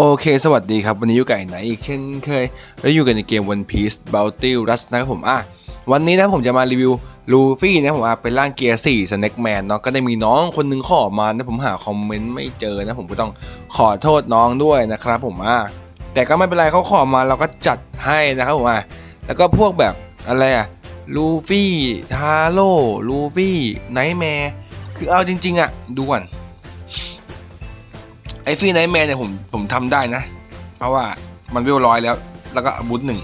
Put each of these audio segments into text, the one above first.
โอเค สวัสดีครับ วันนี้อยู่กับไอ้ไหนอีกเช่นเคย แล้วอยู่กันในเกม One Piece Bounty Rush นะครับผมอะวันนี้นะผมจะมารีวิวลูฟี่นะผมอะเป็นร่างเกียร์4 Snake Man เนาะก็ได้มีน้องคนหนึงขอมานะผมหาคอมเมนต์ไม่เจอนะผมก็ต้องขอโทษน้องด้วยนะครับผมอะแต่ก็ไม่เป็นไรเขาขอมาเราก็จัดให้นะครับผมอะแล้วก็พวกแบบอะไรอะลูฟี่ทาโร่ลูฟี่ไนท์แมร์คือเอาจริง ๆอะดูก่อน อฟี่ไนท์แมนเนี่ยผมผมทำได้นะ เพราะว่ามันวิวร้อยแล้ว แล้วก็บูทหนึ่ง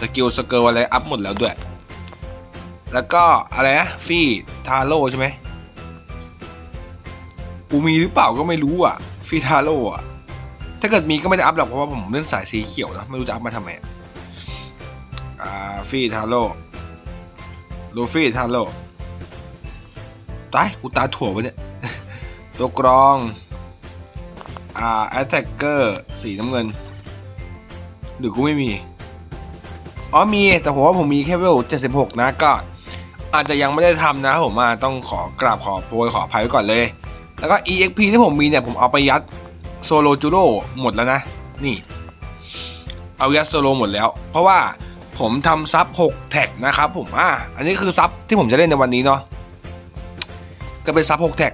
สกิลสเกิลอะไรอัพหมดแล้วด้วย แล้วก็อะไรนะฟี่ทาโร่ใช่ไหมกูมีหรือเปล่าก็ไม่รู้อะฟี่ทาโร่อะถ้าเกิดมีก็ไม่ได้อัพหรอกเพราะว่าผมเล่นสายสีเขียวนะไม่รู้จะอัพมาทำไมอ่าฟี่ทาโร่ลูฟี่ทาโร่ตายกูตาถั่วไปเนี่ย ตัวกรอง อ่า attacker สีน้ำเงิน หรือกูไม่มี อ๋อมีแต่ผมว่าผมมีแค่เวล76 นะก็อาจจะยังไม่ได้ทำนะผมมาต้องขอกราบขอโพยขออภัยไว้ก่อนเลย แล้วก็ exp ที่ผมมีเนี่ย ผมเอาไปยัดโซโลจูโร่หมดแล้วนะ นี่ เอายัดโซโลหมดแล้ว เพราะว่าผมทำซับ 6 แท็กนะครับผมอ่าอันนี้คือซับที่ผมจะเล่นในวันนี้เนาะก็เป็นซับ 6 แท็ก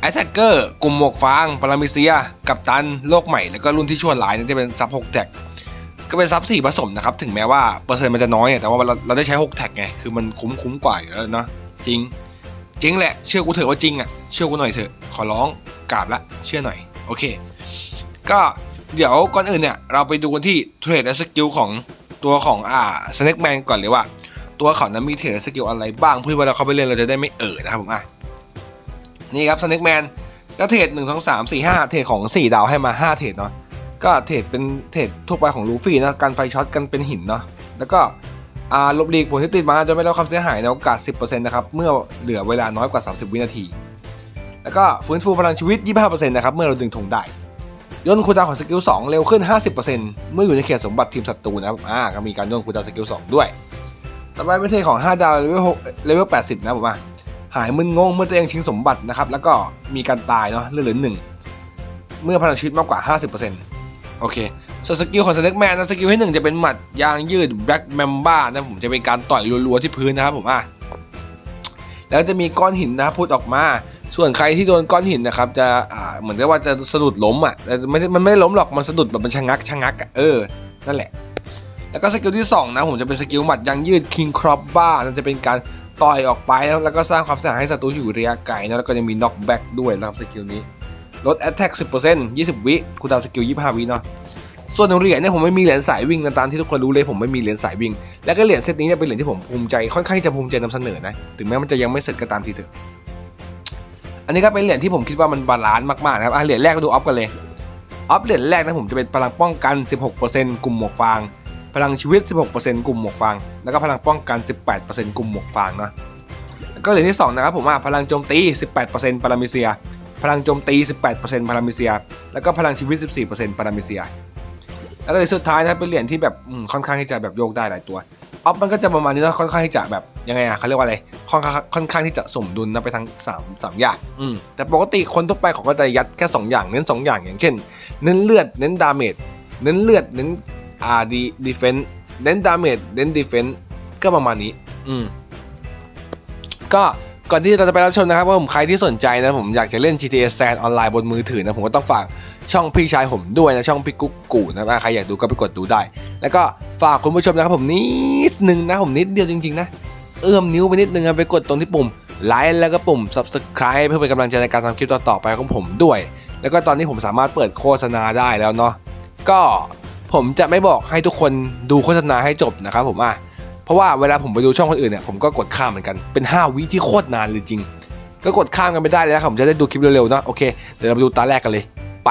แอตแทกเกอร์กลุ่มหมวกฟางปรามิเซีย กับตันโลกใหม่ แล้วก็รุ่นที่ชั่วร้ายนี่จะเป็นซับ6แท็กก็เป็นซับ4ผสมนะครับ ถึงแม้ว่าเปอร์เซ็นต์มันจะน้อยแต่ว่าเราเราได้ใช้ 6 แท็กไง คือมันคุ้มคุ้มกว่าอยู่แล้วเนาะจริง จริงแหละ เชื่อกูเถอะว่าจริงอะ เชื่อกูหน่อยเถอะ ขอร้องกราบละ เชื่อหน่อย โอเค ก็เดี๋ยวก่อนอื่นเนี่ย เราไปดูกันที่เทรดและสกิลของตัวของอ่าสแน็คแมนก่อนเลยว่า ตัวเขานั้นมีเทรดและสกิลอะไรบ้างเพื่อว่าเราเข้าไปเล่นเราจะได้ไม่เอ่อนะครับผมอะ นี่ครับสแน็คแมนก็เทรดหนึ่งสองสามสี่ห้าเทรดของสี่ดาวให้มาห้าเทรดเนาะก็เทรดเป็นเทรดทั่วไปของลูฟี่นะการไฟช็อตกันเป็นหินเนาะแล้วก็อ่าลบหลีกผลที่ติดมาจะไม่ได้รับความเสียหายในโอกาส 10%นะครับเมื่อเหลือเวลาน้อยกว่า 30 วินาที แล้วก็ฟื้นฟูพลังชีวิต 25%นะครับเมื่อเราดึงธงได้ย่นคูดาวของสกิล 2 เร็วขึ้น 50%เมื่ออยู่ในเขตสมบัติทีมศัตรูนะครับอ่าก็มีการย่นคูดาวสกิล 2 ด้วย ต่อไปเป็นเทรดของ 5 ดาวเลเวล6เลเวล 80 นะผมอะ หายมึนงงเมื่อตัวเองชิงสมบัตินะครับแล้วก็มีการตายเนาะเลือดเหลือหนึ่งเมื่อพลังชีวิตมากกว่า 50%โอเคส่วนสกิลของสเน็กแมนนะสกิลที่หนึ่งจะเป็นหมัดยางยืดแบล็กแมมบ้านะผมจะเป็นการต่อยรัวๆที่พื้นนะครับผมอะแล้วจะมีก้อนหินนะพุดออกมา ส่วนใครที่โดนก้อนหินนะครับจะอ่าเหมือนกับว่าจะสะดุดล้มอะแต่ไม่มันไม่ได้ล้มหรอกมันสะดุดแบบมันชะงักชะงักเออนั่นแหละ แล้วก็สกิลที่สองนะผมจะเป็นสกิลหมัดยางยืด King Crop Bar นั่นจะเป็นการ ต่อยออกไปแล้วก็สร้างความเสียหายให้ศัตรูอยู่ระยะไกลนะแล้วก็ยังมี knockback ด้วยนะครับสกิลนี้ลด attack 10% 20 วิคูลดาวสกิล 25 วิเนาะส่วนเหรียญเนี่ยผมไม่มีเหรียญสายวิ่งตามที่ทุกคนรู้เลยผมไม่มีเหรียญสายวิ่ง แล้วก็เหรียญเซตนี้เนี่ยเป็นเหรียญที่ผมภูมิใจค่อนข้างจะภูมิใจนำเสนอนะถึงแม้มันจะยังไม่เสร็จก็ตามทีเถอะอันนี้ก็เป็นเหรียญที่ผมคิดว่ามันบาลานซ์มากๆนะครับอะเหรียญแรกก็ดูออฟกันเลยออฟเหรียญแรกนะผมจะเป็นพลังป้องกัน 16%กลุ่มหมวกฟาง พลังชีวิต 16%กลุ่มหมวกฟาง แล้วก็พลังป้องกัน 18%กลุ่มหมวกฟางนะแล้วก็เหรียญที่2นะครับผมว่าพลังโจมตี 18%ปารามิเซีย พลังโจมตี 18%ปารามิเซีย แล้วก็พลังชีวิต 14%ปารามิเซีย แล้วก็เหรียญสุดท้ายนะเป็นเหรียญที่แบบค่อนข้างที่จะแบบโยกได้หลายตัวออฟมันก็จะประมาณนี้นะค่อนข้างที่จะแบบยังไงอะเขาเรียกว่าอะไรค่อนข้างค่อนข้างที่จะสมดุลนะไปทั้ง3 3อย่างอืมแต่ปกติคนทั่วไปเขาก็จะยัดแค่ 2 อย่างเน้น 2 อย่างอย่างเช่น เน้นเลือดเน้นดาเมจเน้นเลือดเน้น อ่าดีดีเฟนต์เน้นดาเมจเน้นดีเฟนต์ก็ประมาณนี้ อืม ก็ก่อนที่เราจะไปรับชมนะครับว่าผมใครที่สนใจนะผมอยากจะเล่น GTA San ออนไลน์บนมือถือนะผมก็ต้องฝากช่องพี่ชายผมด้วยนะช่องพี่กุ๊กกูนะใครอยากดูก็ไปกดดูได้ แล้วก็ฝากคุณผู้ชมนะครับผมนิดนึงนะผมนิดเดียวจริงๆนะเอื้อมนิ้วไปนิดนึงนะไปกดตรงที่ปุ่มไลค์แล้วก็ปุ่ม subscribe เพื่อเป็นกำลังใจในการทำคลิปต่อๆไปของผมด้วย แล้วก็ตอนนี้ผมสามารถเปิดโฆษณาได้แล้วเนาะก็ ผมจะไม่บอกให้ทุกคนดูโฆษณาให้จบนะครับผมอะเพราะว่าเวลาผมไปดูช่องคนอื่นเนี่ยผมก็กดข้ามเหมือนกันเป็น 5 วิที่โคตรนานเลยจริง ก็กดข้ามกันไม่ได้เลยนะครับผมจะได้ดูคลิปเร็วๆเนะโอเคเดี๋ยวเราไปดูตาแรกกันเลยไป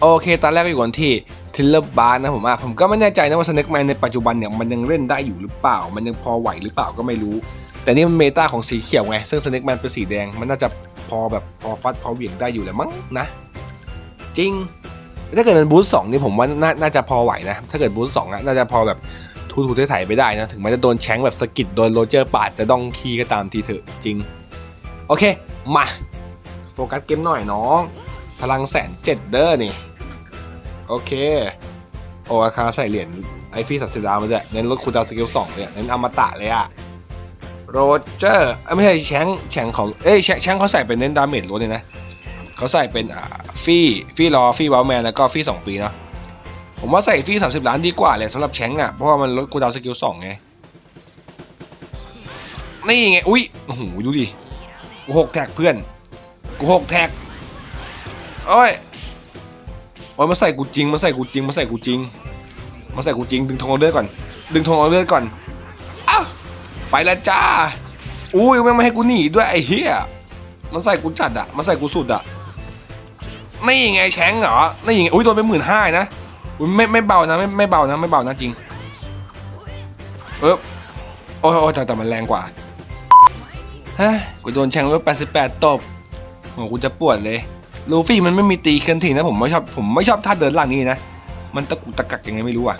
โอเคตาแรกก็อยู่กันที่ทิลเลอร์บาร์นะผมอะผมก็ไม่แน่ใจนะว่าสเน็กแมนในปัจจุบันเนี่ยมันยังเล่นได้อยู่หรือเปล่า มันยังพอไหวหรือเปล่าก็ไม่รู้ แต่นี่มันเมตาของสีเขียวไง ซึ่งสเน็กแมนเป็นสีแดง มันน่าจะพอแบบพอฟัดพอเหวี่ยงได้อยู่แหละมั้งนะ จริง ถ้าเกิดเป็นบูสสองนี่ผมว่านาน่าจะพอไหวนะ ถ้าเกิดบูสสองอะน่าจะพอแบบทูทูไถ่ายๆไปได้นะ ถึงแม้จะโดนแชงแบบสกิดโดนโรเจอร์ปาดแต่ดองคีก็ตามทีเถอะจริง โอเค มา โฟกัสเกมหน่อยน้อง พลังแสนเจ็ดเด้อนี่ โอเค โออาคาใส่เหรียญไอฟี่สัตว์ดาวมาด้วยเน้นลดคูดาวสกิลสองเลยเน้นอมตะเลยอะโรเจอร์ไม่ใช่แชงแชงของเอ้ยแชงค์แชงเขาใส่เป็นเน้นดาเมจล้วนเลยนะเขาใส่เป็นอ่า ฟี่ฟี่รอฟี่วอลแมนแล้วก็ฟี่สองปีเนาะผมว่าใส่ฟี่สามสิบล้านดีกว่าเลยสำหรับแชงค์อะเพราะว่ามันลดคูดาวสกิลสองไงนี่ไงอุ้ยโอ้โหดูดิกูหกแท็กเพื่อนกูหกแท็กโอ้ยโอ้ยมาใส่กูจริงมาใส่กูจริงมาใส่กูจริงมาใส่กูจริงดึงธงเอาเลือดก่อน ดึงธงเอาเลือดก่อนอ้าวไปแล้วจ้าอุ้ยไม่ไม่ให้กูหนีด้วยไอ้เหี้ยมันใส่กูจัดอะมันใส่กูสุดอะ นี่ยังไงแชงเหรอนี่ไงอุ้ยโดนไปหมื่นห้านะอุ้ยไม่ไม่เบานะไม่ไม่เบานะไม่เบานะจริงเออโอ้ยโอ้ยแต่แต่มันแรงกว่าฮ้ยกูโดนแชงไว้แปดสิบแปดตบโอ้กูจะปวดเลยลูฟี่มันไม่มีตีเคลื่อนที่นะผมไม่ชอบผมไม่ชอบท่าเดินหลังนี้นะมันตะกุตะกักยังไงไม่รู้อะ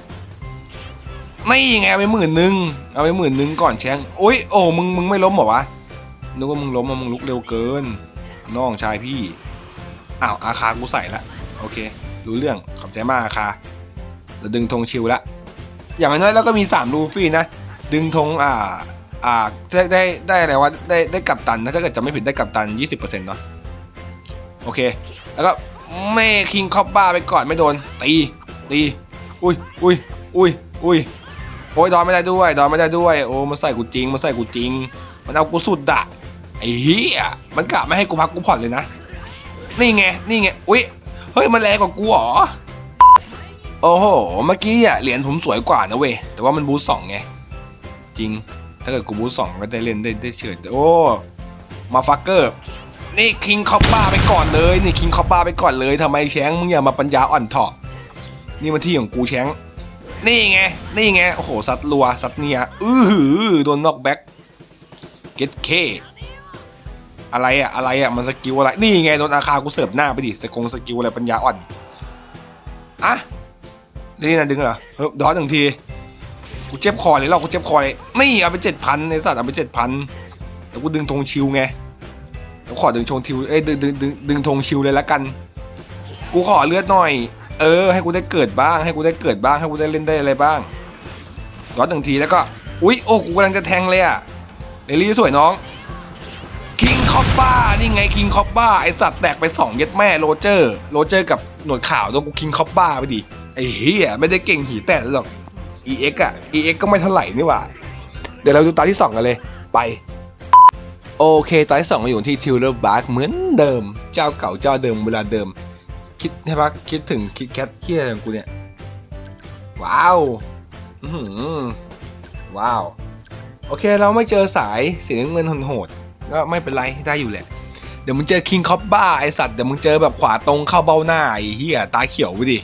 ไม่ยังไงเอาไปหมื่นหนึ่งเอาไปหมื่นหนึ่งก่อนแชงโอ้ยโอ้มึงมึงไม่ล้มเหรอวะนึกว่ามึงล้มอะมึงลุกเร็วเกิน น้องชายพี่ อ้าวอาคากูใส่ละโอเค รู้เรื่องขอบใจมากอาคาเราดึงธงชิวละอย่างน้อยแล้วก็มีสามลูฟี่นะ ดึงธงอ่าอ่าได้ได้ได้อะไรวะได้ได้กัปตันนะถ้าเกิดจะไม่ผิดได้กัปตัน 20%เนาะโอเค แล้วก็แม่คิงคอปบ้าไปก่อนไม่โดน ตีตีอุ้ยอุ้ยอุ้ยอุ้ยโอ้ยดอนไม่ได้ด้วยดอนไม่ได้ด้วยโอ้มันใส่กูจริงมันใส่กูจริง มันเอากูสุดอะไอ้เหี้ยมันกะไม่ให้กูพักกูผ่อนเลยนะ นี่ไง นี่ไง อุ้ยเฮ้ย มันแรงกว่ากูเหรอ โอ้โห เมื่อกี้อะเหรียญผมสวยกว่านะเว้ย แต่ว่ามันบูสสองไง จริง ถ้าเกิดกูบูสสองก็ได้เล่นได้ได้เฉิดโอ้ มาฟักเกอร์ นี่คิงคอปบ้าไปก่อนเลย นี่คิงคอปบ้าไปก่อนเลยทำไมแชงมึงอย่ามาปัญญาอ่อนเถาะ นี่มันที่ของกูแชงนี่ไง นี่ไง โอ้โหซัดรัวซัดเนีย อื้อหือ โดนนอกแบ็กเก็ตเค อะไรอะอะไรอะมันสกิลอะไร นี่ไงโดนอาคากูเสิร์ฟหน้าไปดิสกงสกิลอะไรปัญญาอ่อนอะนี่นะดึงเหรอเฮ้ยดอหนึ่งที กูเจ็บคอเลยเรากูเจ็บคอเลยนี่เอาไปเจ็ดพันในสัตว์เอาไปเจ็ดพันแล้วกูดึงธงชิวไงกูขอดึงชงทิวเอ้ยดึงดึงดึงดึงธงชิวเลยละกัน กูขอเลือดหน่อย เออ ให้กูได้เกิดบ้าง ให้กูได้เกิดบ้าง ให้กูได้เล่นได้อะไรบ้างรอหนึ่งทีแล้วก็ อุ๊ย โอ้ กูกำลังจะแทงเลยอะเรลี่สวยน้อง อปป้านี่ไงคิงคอปป้าไอสัตว์แตกไปสองเย็ดแม่โรเจอร์โรเจอร์กับหนวดขาวโดนกูคิงคอปป้าไปดิไอ้เหี้ยไม่ได้เก่งหีแตกหรอก EX อะ EX ก็ไม่เท่าไหร่นี่หว่า เดี๋ยวเราดูตาที่สองกันเลยไปโอเคตอนที่สองอยู่ที่ทิวเลอร์บาร์เหมือนเดิม เจ้าเก่าเจ้าเดิมเวลาเดิม คิดใช่ปะคิดถึงคิดแคทเที่ยของกูเนี่ย ว้าวอื้อหือว้าว โอเคเราไม่เจอสายสีน้ำเงินโหด ก็ไม่เป็นไรได้อยู่แหละ เดี๋ยวมึงเจอคิงคอปบ้าไอสัตว์เดี๋ยวมึงเจอแบบขวาตรงเข้าเบ้าหน้าไอเหี้ยตาเขียวไปดิ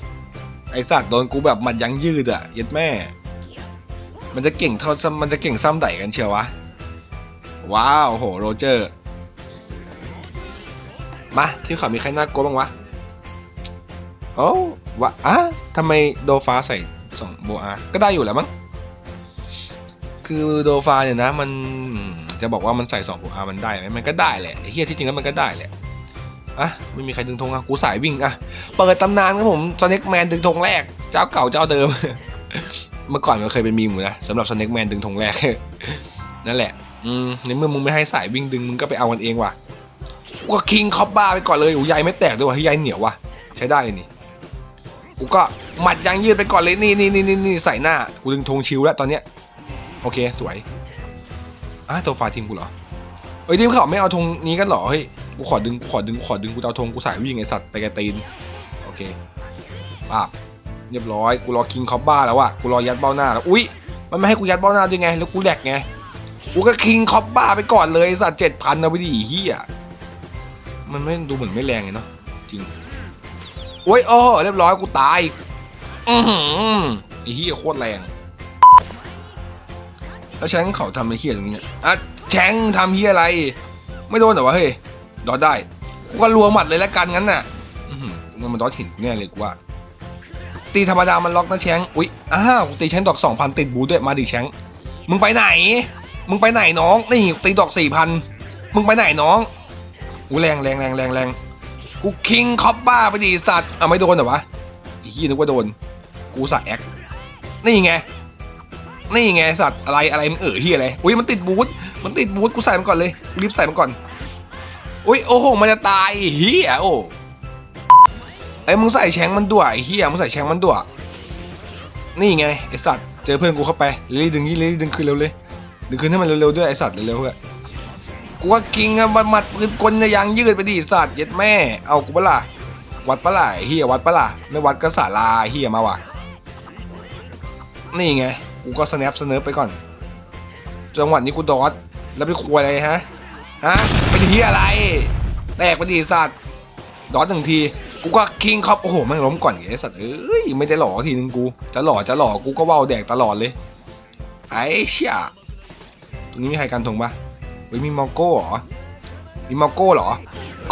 ไอสัตว์โดนกูแบบมันยั้งยืดอะย็ดแม่ มันจะเก่งเท่ามันจะเก่งซ้ำไดกันเชียววะว้าวโหโรเจอร์มาที่เขามีใครน่ากลัวบ้างวะโอ้วะอะทำไมโดฟ้าใส่สองโบอาก็ได้อยู่แล้วมั้งคือโดฟาเนี่ยนะมัน จะบอกว่ามันใส่สองโบอามันได้ไหมมันก็ได้แหละเฮียที่จริงแล้วมันก็ได้แหละอะไม่มีใครดึงธงอะกูสายวิ่งอะเปิดตำนานครับผมสเน็กแมนดึงธงแรก เจ้าเก่าเจ้าเดิม เมื่อก่อนมันเคยเป็นมีมอยู่นะสำหรับสเน็กแมนดึงธงแรกนั่นแหละอืมในเมื่อมึงไม่ให้สายวิ่งดึงมึงก็ไปเอากันเองว่ะกูก็คิงคอปบ้าไปก่อนเลยโอ้ยใยไม่แตกด้วยว่ะเฮ้ยใยเหนียวว่ะใช้ได้เลยนี่กูก็หมัดยางยืดไปก่อนเลยนี่นี่นี่นี่นี่ใส่หน้ากูดึงธงชิวแล้วตอนเนี้ยโอเคสวย อะตัวฟ้าทีมกูเหรอเฮ้ยทีมเขาไม่เอาธงนี้กันเหรอเฮ้ยกูขอดึงขอดึงขอดึงกูเอาธงกูสายวิ่งไอสัตว์ไปแกตีนโอเคปาบเรียบร้อยกูรอคิงคอปบ้าแล้วว่ะกูรอยัดเบ้าหน้าแล้วอุ๊ยมันไม่ให้กูยัดเบ้าหน้าด้วยไง แล้วกูแหลกไงกูก็คิงคอปบ้าไปก่อนเลยสัตว์เจ็ดพันนะไปดิเฮียมันไม่ดูเหมือนไม่แรงไงเนาะจริงโอ้ยโอ้เรียบร้อยกูตายอือหือไอ้เฮียโคตรแรง แล้วแชงเขาทำไอ้เฮียตรงนี้เนี่ยอะแชงทำเฮียอะไร ไม่โดนเหรอวะเฮ้ยดอดได้กูก็รัวหมัดเลยแล้วกันงั้นน่ะอือหือมันดอดหินกูแน่เลยกูว่า ตีธรรมดามันล็อกนะแชงอุ๊ยอ้าวกูตีแชงดอกสองพันติดบูด้วยมาดิแชงมึงไปไหน มึงไปไหนน้องนี่ตีดอกสี่พันมึงไปไหนน้องกูแรงแรงแรงแรงแรงกูคิงคอปบ้าไปดิสัตว์อะไม่โดนเหรอวะอีเฮียนึกว่าโดน กูสัตว์แอคนี่ไง นี่ไงสัตว์อะไรอะไรมันเออเฮียอะไรอุ้ยมันติดบูทมันติดบูทกูใส่มันก่อนเลยรีบใส่มันก่อนอุ้ยโอ้โหมันจะตายเฮียโอ้ไอ้มึงใส่แชงมันด้วยเฮียมึงใส่แชงมันด้วยนี่ไงไอ้สัตว์เจอเพื่อนกูเข้าไปรีบดึงนี่รีบดึงคืนเร็วเลยดึงคืนให้มันเร็วๆด้วยไอ้สัตว์เร็วๆเพื่อกูว่ากิงอะมันมัดปืนกลเนี่ยยางยืดไปดิสัตว์เย็ดแม่เอากูเปะล่าวัดปะล่ะเฮียวัดปะล่ะไม่วัดก็สาลาเฮียมาว่ะนี่ไง กูก็สแนปสเนิร์ฟไปก่อน จังหวะนี้กูดอดแล้วไปครัวอะไรฮะ ฮะเป็นที่อะไร แตกไปดีสัตว์ ดอดหนึ่งที กูก็คิงครับ โอ้โหแม่งล้มก่อนไอ้สัตว์ เอ้ย ไม่ได้หล่อทีนึงกู จะหล่อจะหล่อ กูก็ว้าวแดกตลอดเลย ไอ้เชี่ยตรงนี้มีใครกันทงปะเฮ้ยมีมอโก้เหรอ มีมอโก้เหรอ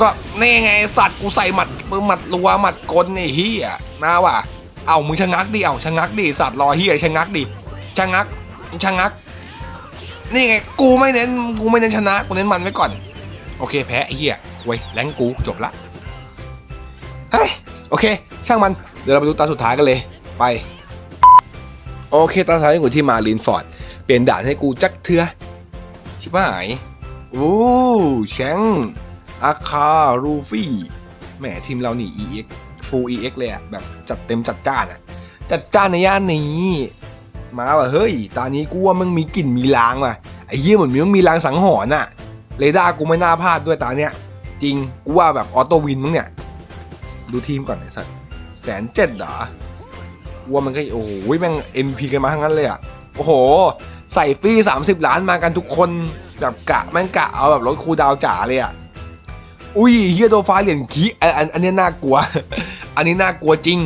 ก็นี่ไงสัตว์กูใส่หมัดปืนหมัดรัวหมัดกลไอ้เฮียมาว่ะ เอามึงชะงักดิ เอาชะงักดิ สัตว์รอเฮียชะงักดิ ชะงักชะงัก นี่ไง กูไม่เน้น กูไม่เน้นชนะ กูเน้นมันไว้ก่อน โอเค แพ้ไอ้เหี้ยเว้ยแรงกูจบละ เฮ้ย โอเค ช่างมัน เดี๋ยวเราไปดูตาสุดท้ายกันเลย ไป โอเค ตาสุดท้ายกูที่มาลินฟอร์ด เปลี่ยนด่านให้กูจักเทือ ชิบหายอู้แชงอาคา รูฟี่ แหมทีมเรานี่ EX Full EX เลยอะแบบจัดเต็มจัดจ้านอะจัดจ้านในย่านนี้ มาว่ะเฮ้ยตอนนี้กูว่ามึงมีกลิ่นมีลางว่ะไอ้เหี้ยเหมือนมีมันมีลางสังหรณ์อะเรดาร์กูไม่น่าพลาดด้วยตาเนี้ย จริงกูว่าแบบออโต้วินมึงเนี่ย ดูทีมก่อนไอ้สัตว์แสนเจ็ดเหรอกูว่ามันก็โอ้โหแม่ง MP กันมาทั้งนั้นเลยอะโอ้โห ใส่ฟรี30 ล้านมากันทุกคนแบบกะแม่งกะเอาแบบรถคูดาวจ๋าเลยอะอุ้ยเฮียโดฟ้าเหรียญคีอันอันอันนี้น่ากลัว อันนี้น่ากลัวจริง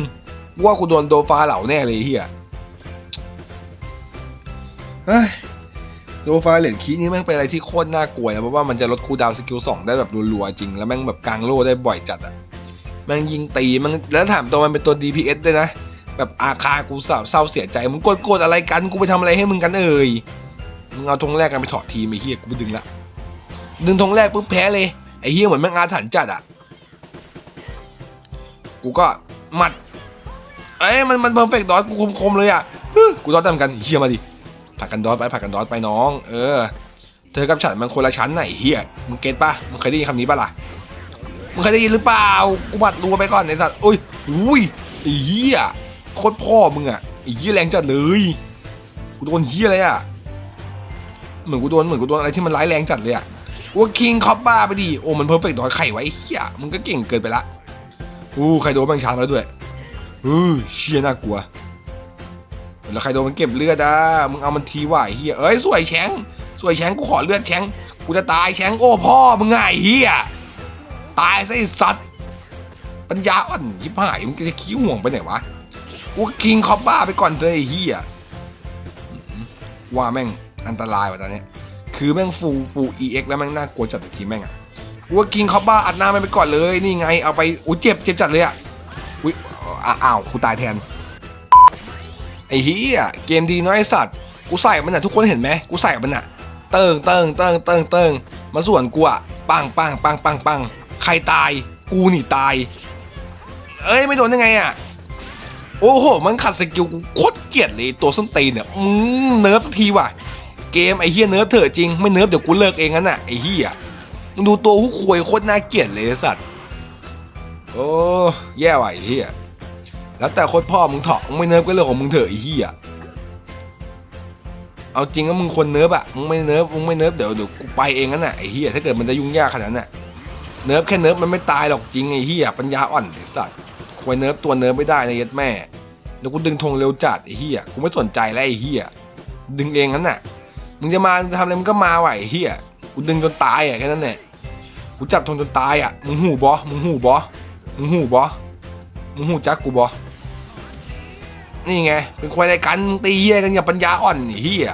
ว่ากูโดนโดฟ้าเหล่าแน่เลยเฮีย เฮ้ยโดฟ้าเหรียญคีนี่แม่งเป็นอะไรที่โคตรน่ากลัวนะเพราะว่ามันจะลดคูดาวสกิลสองได้แบบรัวๆจริง แล้วแม่งแบบกลางโล่ได้บ่อยจัดอะแม่งยิงตีมันแล้วถามตัวมันเป็นตัว DPS ด้วยนะ แบบอาคากูเศร้าเศร้าเสียใจมึงโกดๆอะไรกันกูไปทำอะไรให้มึงกันเอ่ยมึงเอาธงแรกกันไปถอดทีมไอ้เฮียกูไปดึงละดึงธงแรกปุ๊บแพ้เลยไอ้เฮียเหมือนแม่งอาถรรพ์จัดอะกูก็หมัดเอ้ยมันมันเพอร์เฟกต์ดอทกูคมๆเลยอะกูดอทตามกันเฮียมาดิ ผักกันดอทไปผักกันดอทไปน้อง เออ เธอกับฉันมันคนละชั้นไหนเฮียมึงเก็ตปะมึงเคยได้ยินคำนี้ปะล่ะมึงเคยได้ยินหรือเปล่ากูบัดรัวไปก่อนไอ้สัตว์อุ้ยอุ้ยไอ้เฮียโคตรพ่อมึงอะไอ้เฮียแรงจัดเลยกูโดนเฮียอะไรอะเหมือนกูโดนเหมือนกูโดนอะไรที่มันร้ายแรงจัดเลยอะกูคิงคอปบ้าไปดิโอ้มันเพอร์เฟกต์ดอทไข่ไว้เฮียมึงก็เก่งเกินไปละอู้ใครโดนแบงชามาแล้วด้วยเออเชียน่ากลัว แล้วใครโดนมันเก็บเลือดอะมึงเอามันทีไอ้เฮียเอ้ยสวยแชงสวยแชงกูขอเลือดแชงกูจะตายแชงโอ้พ่อมึงไงเฮียตายซะไอ้สัตว์ปัญญาอ่อนยิบหายมึงจะขี้ห่วงไปไหนวะกูคิงคอบบ้าไปก่อนเลยเฮียว่าแม่งอันตรายว่ะตอนนี้คือแม่งฟูฟูเอ็กแล้วแม่งน่ากลัวจัดทีแม่งอะกูว่ากิงคอบบ้าอัดหน้ามันไปก่อนเลยนี่ไงเอาไปอุ้ยเจ็บเจ็บจัดเลยอะอุ้ยอ้าวกูตายแทน ไอ้เฮียเกมดีน้อยสัตว์ กูใส่มันอะทุกคนเห็นไหมกูใส่มันอะ เติงเติงเติงเติงเติงมาส่วนกูอะปังปังปังปังปังใครตาย กูหนีตาย เอ้ยไม่โดนได้ไงอะ โอ้โห มันขัดสกิลกูโคตรเกลียดเลยตัวส้นตีนเนี่ยอืมเนิร์ฟสักทีว่ะ เกมไอ้เฮียเนิร์ฟเถอะจริง ไม่เนิร์ฟเดี๋ยวกูเลิกเองงั้นน่ะไอ้เฮียมึงดูตัวผู้ควยโคตรน่าเกลียดเลยสัตว์ โอ้แย่ว่ะไอ้เฮีย แล้วแต่โคตรพ่อมึงเถาะมึงไม่เนิร์ฟก็เรื่องของมึงเถอะไอ้เหี้ยเอาจริงว่ามึงคนเนิร์ฟอะมึงไม่เนิร์ฟมึงไม่เนิร์ฟเดี๋ยวเดี๋ยวกูไปเองนั่นน่ะไอ้เหี้ยถ้าเกิดมันจะยุ่งยากขนาดนั้นน่ะเนิร์ฟแค่เนิร์ฟมันไม่ตายหรอกจริงไอ้เหี้ยปัญญาอ่อนไอ้สัตว์ควยเนิร์ฟตัวเนิร์ฟไม่ได้นะเย็ดแม่เดี๋ยวกูดึงธงเร็วจัดไอ้เหี้ยกูไม่สนใจแล้วไอ้เหี้ยดึงเองนั่นน่ะมึงจะมาทำอะไรมึงก็มาไอ้เหี้ยกูดึงจนตายอะแค่นั้นแหละกูจับธงจนตายอะมึงหูบอมึงหูบอมึงหูบอมึงหูจักกูบอ นี่ไง เป็นควายรายการตีเฮียกันอย่าปัญญาอ่อนไอ้เฮีย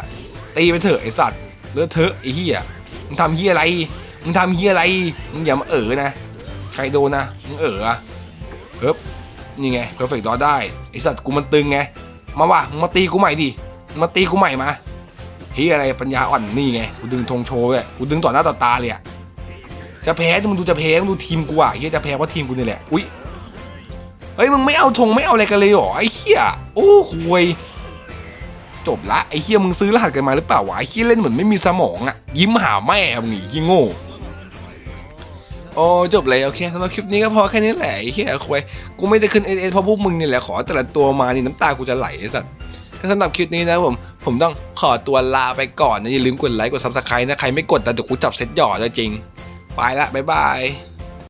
ตีไปเถอะไอสัตว์เลอะเทอะไอเฮียมึงทำเฮียอะไรมึงทำเฮียอะไรมึงอย่ามาเอ๋อนะ ใครโดนนะมึงเอ๋ออะเฮ้บนี่ไงเพอร์เฟกต์ดอได้ไอสัตว์กูมันตึงไงมาว่ะมึงมาตีกูใหม่ดิมึงมาตีกูใหม่มาเฮียอะไรปัญญาอ่อนนี่ไงกูดึงธงโชว์เลยกูดึงต่อหน้าต่อตาเลยอะจะแพ้มึงดูจะแพ้มึงดูทีมกูอะเฮียจะแพ้เพราะทีมกูนี่แหละอุ้ย เฮ้ยมึงไม่เอาธงไม่เอาอะไรกันเลยเหรอไอ้เหี้ยโอ้ควยจบละไอ้เหี้ยมึงซื้อรหัสกันมาหรือเปล่าวะไอ้เหี้ยเล่นเหมือนไม่มีสมองอะยิ้มหาแม่มึงหนีขี้โง่โอ้จบเลยโอเคสำหรับคลิปนี้ก็พอแค่นี้แหละไอ้เหี้ยควยกูไม่ได้ขึ้นเอเอเพราะพวกมึงนี่แหละขอแต่ละตัวมานี่น้ำตากูจะไหลไอ้สัสก็สำหรับคลิปนี้นะผมผมต้องขอตัวลาไปก่อนนะอย่าลืมกดไลค์กดซับสไครต์นะใครไม่กดแต่เดี๋ยวกูจับเซ็ตหยอดจริงไปละบ๊ายบาย